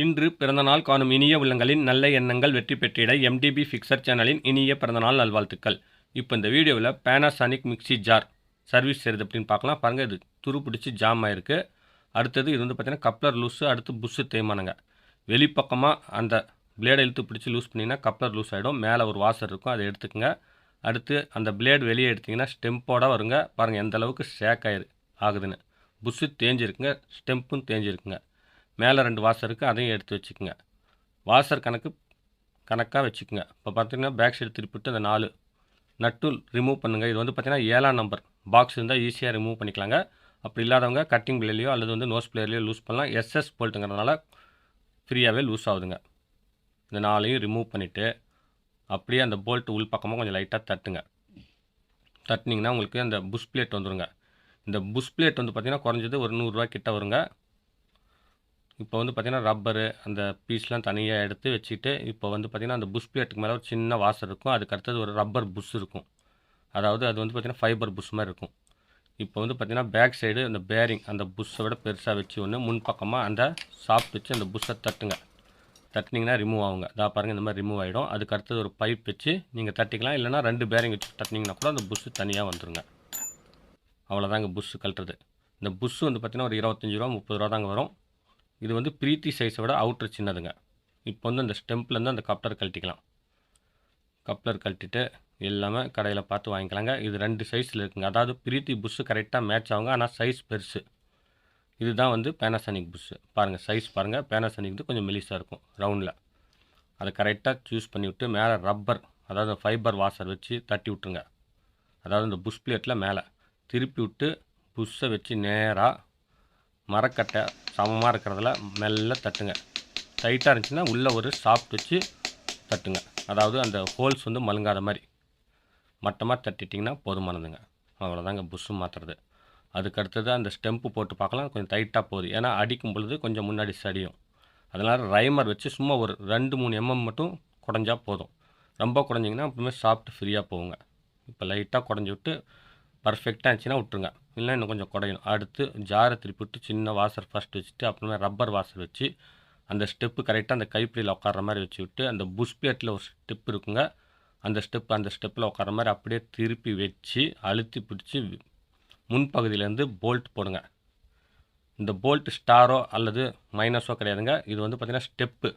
இன்று பிறந்தநாள் காணும் இனிய உள்ளங்களின் நல்ல எண்ணங்கள் வெற்றி பெற்றிட எம்டிபி ஃபிக்சர் சேனலின் இனிய பிறந்தநாள் நல்வாழ்த்துக்கள். இப்போ இந்த வீடியோவில் பேனாசானிக் மிக்சி ஜார் சர்வீஸ் செய்கிறது அப்படின்னு பார்க்கலாம். பாருங்கள் இது துரு பிடிச்சி ஜாம் ஆயிருக்கு. அடுத்தது இது வந்து பார்த்தீங்கன்னா கப்ளர் லூஸு அடுத்து புஷ்ஷு தேய்மானங்க. வெளிப்பக்கமாக அந்த பிளேடை இழுத்து பிடிச்சி லூஸ் பண்ணிங்கன்னா கப்ளர் லூஸ் ஆகிடும் மேலே ஒரு வாசர் இருக்கும் அதை எடுத்துக்கோங்க. அடுத்து அந்த பிளேடு வெளியே எடுத்திங்கன்னா ஸ்டெம்போட வருங்க. பாருங்கள் எந்த அளவுக்கு ஷேக் ஆயிரு ஆகுதுன்னு. புஷ்ஷு தேஞ்சிருக்குங்க ஸ்டெம்பும் தேஞ்சிருக்குங்க. மேலே ரெண்டு வாசர் இருக்குது அதையும் எடுத்து வச்சுக்கோங்க. வாசர் கணக்கு கணக்காக வச்சுக்கோங்க. இப்போ பார்த்தீங்கன்னா பேக் சைடு திருப்பிட்டு அந்த நாலு நட்டு ரிமூவ் பண்ணுங்கள் இது வந்து பார்த்தீங்கன்னா ஏழாம் நம்பர் பாக்ஸ் இருந்தால் ஈஸியாக ரிமூவ் பண்ணிக்கலாங்க. அப்படி இல்லாதவங்க கட்டிங் பிளேலையோ அல்லது வந்து நோஸ் பிளேயர்லையோ லூஸ் பண்ணலாம். எஸ்எஸ் போல்ட்டுங்கிறதுனால ஃப்ரீயாகவே லூஸ் ஆகுதுங்க. இந்த நாளையும் ரிமூவ் பண்ணிவிட்டு அப்படியே அந்த போல்ட்டு உள் பக்கமாக கொஞ்சம் லைட்டாக தட்டுங்க. தட்டினீங்கன்னா உங்களுக்கு அந்த புஷ் பிளேட் வந்துருங்க. இந்த புஷ் பிளேட் வந்து பார்த்திங்கன்னா குறைஞ்சது ஒரு நூறுரூவா கிட்ட வருங்க. இப்போ வந்து பார்த்திங்கன்னா ரப்பரு அந்த பீஸ்லாம் தனியாக எடுத்து வச்சுட்டு இப்போ வந்து பார்த்திங்கன்னா அந்த புஷ் பிளேட்டுக்கு மேலே ஒரு சின்ன வாசர் இருக்கும். அதுக்கு அடுத்தது ஒரு ரப்பர் புஷ் இருக்கும். அதாவது அது வந்து பார்த்திங்கன்னா ஃபைபர் புஷ் மாதிரி இருக்கும். இப்போ வந்து பார்த்திங்கன்னா பேக் சைடு அந்த பேரிங் அந்த புஷ்ஷை விட பெருசாக வச்சு ஒன்று முன்பக்கமாக அந்த சாஃப்ட் வச்சு அந்த புஷ்ஷை தட்டுங்க. தட்டினீங்கன்னா ரிமூவ் ஆகுங்க. இதா பாருங்கள் இந்த மாதிரி ரிமூவ் ஆகிடும் அதுக்கு அடுத்தது ஒரு பைப் வச்சு நீங்கள் தட்டிக்கலாம். இல்லைனா ரெண்டு பேரிங் வச்சு தட்டினீங்கன்னா கூட அந்த புஷ்ஷு தனியாக வந்துடுங்க அவ்வளோதாங்க புஷ்ஷு கழட்டுறது. இந்த புஷ்ஷு வந்து பார்த்திங்கன்னா ஒரு இருபத்தஞ்சி ரூபா முப்பது ரூபா தாங்க வரும். இது வந்து பிரீத்தி சைஸை விட அவுட்ரு சின்னதுங்க. இப்போ வந்து அந்த ஸ்டெம்ப்லேருந்து அந்த கப்ளர் கழட்டிக்கலாம். கப்ளர் கழட்டிட்டு எல்லாமே கடையில் பார்த்து வாங்கிக்கலாங்க. இது ரெண்டு சைஸில் இருக்குங்க. அதாவது பிரீத்தி புஷ்ஷு கரெக்டாக மேட்ச் ஆகுங்க. ஆனால் சைஸ் பெருசு. இதுதான் வந்து பேனாசானிக் புஷ்ஷு பாருங்கள் சைஸ் பாருங்கள் பேனாசானிக் வந்து கொஞ்சம் மெலிசாக இருக்கும் ரவுண்டில் அதை கரெக்டாக சூஸ் பண்ணி விட்டு மேலே ரப்பர் அதாவது ஃபைபர் வாஷர் வச்சு தட்டி விட்ருங்க அதாவது இந்த புஷ் பிளேட்டில் மேலே. திருப்பி விட்டு புஷ்ஷை வச்சு நேராக மரக்கட்டை சமமாக இருக்கிறதுல மெல்ல தட்டுங்க. டைட்டாக இருந்துச்சுன்னா உள்ளே ஒரு சாஃப்ட் வச்சு தட்டுங்க. அதாவது அந்த ஹோல்ஸ் வந்து மழுங்காத மாதிரி. மட்டமாக தட்டிட்டிங்கன்னா போதுமானதுங்க அவ்வளோதாங்க புஷ்ஷு மாற்றுறது அதுக்கு அடுத்தது அந்த ஸ்டெம்ப்பு போட்டு பார்க்கலாம். கொஞ்சம் டைட்டாக போகுது. ஏன்னா அடிக்கும் பொழுது கொஞ்சம் முன்னாடி சடியும் அதனால் ரைமர் வச்சு சும்மா ஒரு ரெண்டு மூணு எம்எம் மட்டும் குடஞ்சா போதும். ரொம்ப குடஞ்சிங்கன்னா அப்புறமே சாப்பிட்டு ஃப்ரீயாக போகுங்க. இப்போ லைட்டாக குடஞ்சி விட்டு பர்ஃபெக்டாக இருந்துச்சுன்னா விட்ருங்க இல்லை இன்னும் கொஞ்சம் குடையணும். அடுத்து ஜாரை திருப்பிட்டு சின்ன வாசர் ஃபஸ்ட் வச்சுட்டு அப்புறமே ரப்பர் வாசர் வச்சு அந்த ஸ்டெப்பு கரெக்டாக அந்த கைப்பிடியில் உட்கார மாதிரி வச்சு விட்டு அந்த புஷ் பிளேட்டில் ஒரு ஸ்டெப் இருக்குங்க. அந்த ஸ்டெப் அந்த ஸ்டெப்பில் உட்கார மாதிரி அப்படியே திருப்பி வச்சு அழுத்தி பிடிச்சி முன்பகுதியிலேருந்து போல்ட் போடுங்க. இந்த போல்ட் ஸ்டாரோ அல்லது மைனஸோ கிடையாதுங்க. இது வந்து பார்த்திங்கன்னா ஸ்டெப்பு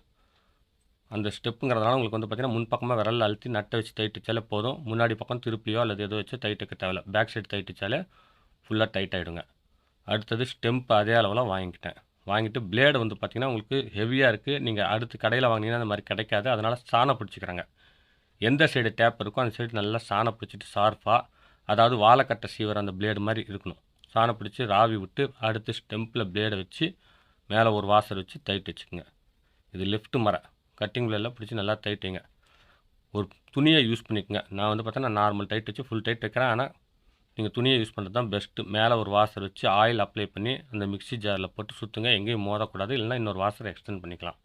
அந்த ஸ்டெப்புங்கிறதுனால உங்களுக்கு வந்து பார்த்திங்கன்னா முன்பக்கமாக விரலில் அழுத்தி நட்டை வச்சு தைட்டுச்சாலே போதும். முன்னாடி பக்கம் திருப்பியோ அல்லது எதோ வச்சு தைட்டுக்க தேவையில்ல. பேக் சைடு தைட்டுச்சாலே ஃபுல்லாக டைட் ஆகிடுங்க அடுத்தது ஸ்டெம்ப் அதே அளவில் வாங்கிக்கிட்டேன். வாங்கிட்டு பிளேடு வந்து பார்த்திங்கன்னா உங்களுக்கு ஹெவியாக இருக்குது நீங்கள் அடுத்து கடையில் வாங்கினீங்கன்னா அந்த மாதிரி கிடைக்காது. அதனால் சாணம் பிடிச்சிக்கிறாங்க. எந்த சைடு டேப் இருக்கோ அந்த சைடு நல்லா சாணம் பிடிச்சிட்டு ஷார்ப்பாக அதாவது வாழைக்கட்டை சீவர் அந்த பிளேடு மாதிரி இருக்கணும். சாணம் பிடிச்சி ராவி விட்டு அடுத்து ஸ்டெம்பில் பிளேடை வச்சு மேலே ஒரு வாசர் வச்சு தைட்டு வச்சுக்கோங்க. இது லெஃப்ட் மர. கட்டிங்லெல்லாம் பிடிச்சி நல்லா தைட்டிங்க ஒரு துணியை யூஸ் பண்ணிக்கோங்க. நான் வந்து பார்த்தா நான் நார்மல் டைட் வச்சு ஃபுல் டைட் வைக்கிறேன். ஆனால் நீங்கள் துணியை யூஸ் பண்ணுறது தான் பெஸ்ட்டு மேலே ஒரு வாசர் வச்சு ஆயில் அப்ளை பண்ணி அந்த மிக்ஸி ஜாரில் போட்டு சுற்றுங்க எங்கேயும் மோதக்கூடாது. இல்லைனா இன்னொரு வாசரை எக்ஸ்டெண்ட் பண்ணிக்கலாம்.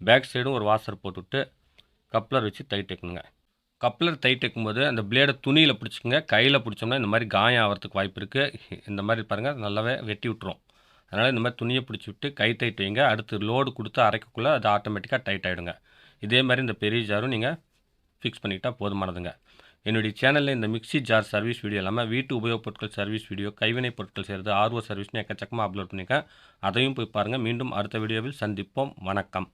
பேக் சைடும் ஒரு வாசர் போட்டுவிட்டு கப்ளர் வச்சு தை வைக்கணுங்க. கப்ளர் தை வைக்கும்போது அந்த பிளேடை துணியில் பிடிச்சிக்கங்க. கையில் பிடிச்சோம்னா இந்த மாதிரி காயம் ஆகிறதுக்கு வாய்ப்பு இருக்குது இந்த மாதிரி பாருங்கள் நல்லாவே வெட்டி விட்டுரும். அதனால் இந்த மாதிரி துணியை பிடிச்சி விட்டு கை டைட் வைங்க. அடுத்து லோடு கொடுத்து அரைக்கக்குள்ளே அது ஆட்டோமேட்டிக்காக டைட் ஆகிடுங்க இதே மாதிரி இந்த பெரிய ஜாரும் நீங்கள் ஃபிக்ஸ் பண்ணிக்கிட்டால் போதுமானதுங்க. என்னுடைய சேனலில் இந்த மிக்சி ஜார் சர்வீஸ் வீடியோ இல்லாமல் வீட்டு உபயோகப் பொருட்கள் சர்வீஸ் வீடியோ கைவினை பொருட்கள் செய்கிறது ஆர்வ சர்வீஸ்னு எக்கச்சக்கமாக அப்லோட் பண்ணியிருக்கேன் அதையும் போய் பாருங்கள் மீண்டும் அடுத்த வீடியோவில் சந்திப்போம். வணக்கம்.